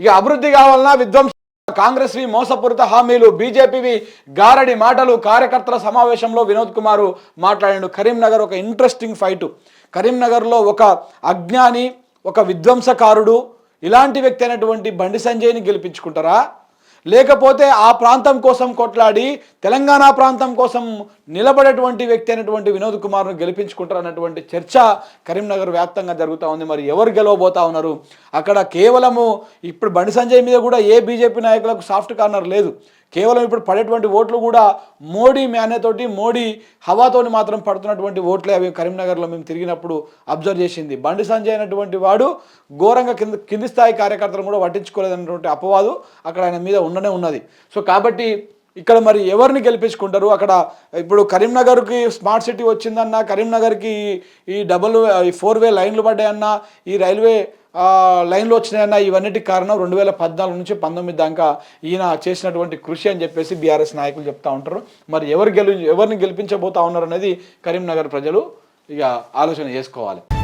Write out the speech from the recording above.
ఇక అభివృద్ధి కావాలన్నా విధ్వంస కాంగ్రెస్ వి మోసపూరిత హామీలు బీజేపీవి గారడి మాటలు కార్యకర్తల సమావేశంలో వినోద్ కుమార్ మాట్లాడాడు. కరీంనగర్ ఒక ఇంట్రెస్టింగ్ ఫైటు కరీంనగర్లో ఒక అజ్ఞాని ఒక విధ్వంసకారుడు ఇలాంటి వ్యక్తి అయినటువంటి బండి సంజయ్ని గెలిపించుకుంటారా? లేకపోతే ఆ ప్రాంతం కోసం కొట్లాడి తెలంగాణ ప్రాంతం కోసం నిలబడేటువంటి వ్యక్తి అయినటువంటి వినోద్ కుమార్ను గెలిపించుకుంటారు అన్నటువంటి చర్చ కరీంనగర్ వ్యాప్తంగా జరుగుతూ ఉంది. మరి ఎవరు గెలవబోతా ఉన్నారు? అక్కడ కేవలము ఇప్పుడు బండి సంజయ్ మీద కూడా ఏ బీజేపీ నాయకులకు సాఫ్ట్ కార్నర్ లేదు. కేవలం ఇప్పుడు పడేటువంటి ఓట్లు కూడా మోడీ మేనేతోటి మోడీ హవాతోని మాత్రం పడుతున్నటువంటి ఓట్లే అవి కరీంనగర్లో మేము తిరిగినప్పుడు అబ్జర్వ్ చేసింది. బండి సంజయ్ అయినటువంటి వాడు ఘోరంగా కింద కింది స్థాయి కార్యకర్తలు కూడా పట్టించుకోలేదన్నటువంటి అపవాదు అక్కడ ఆయన మీద ఉండనే ఉన్నది. సో కాబట్టి ఇక్కడ మరి ఎవరిని గెలిపించుకుంటారు? అక్కడ ఇప్పుడు కరీంనగర్కి స్మార్ట్ సిటీ వచ్చిందన్న కరీంనగర్కి ఈ డబల్ ఈ ఫోర్ వే లైన్లు పడ్డాయన్న ఈ రైల్వే లైన్లు వచ్చినాయన్న ఇవన్నిటికి కారణం రెండు వేల పద్నాలుగు నుంచి పంతొమ్మిది దాకా ఈయన చేసినటువంటి కృషి అని చెప్పేసి బీఆర్ఎస్ నాయకులు చెప్తా ఉంటారు. మరి ఎవరు గెలి ఎవరిని గెలిపించబోతా ఉన్నారు అనేది కరీంనగర్ ప్రజలు ఇక ఆలోచన చేసుకోవాలి.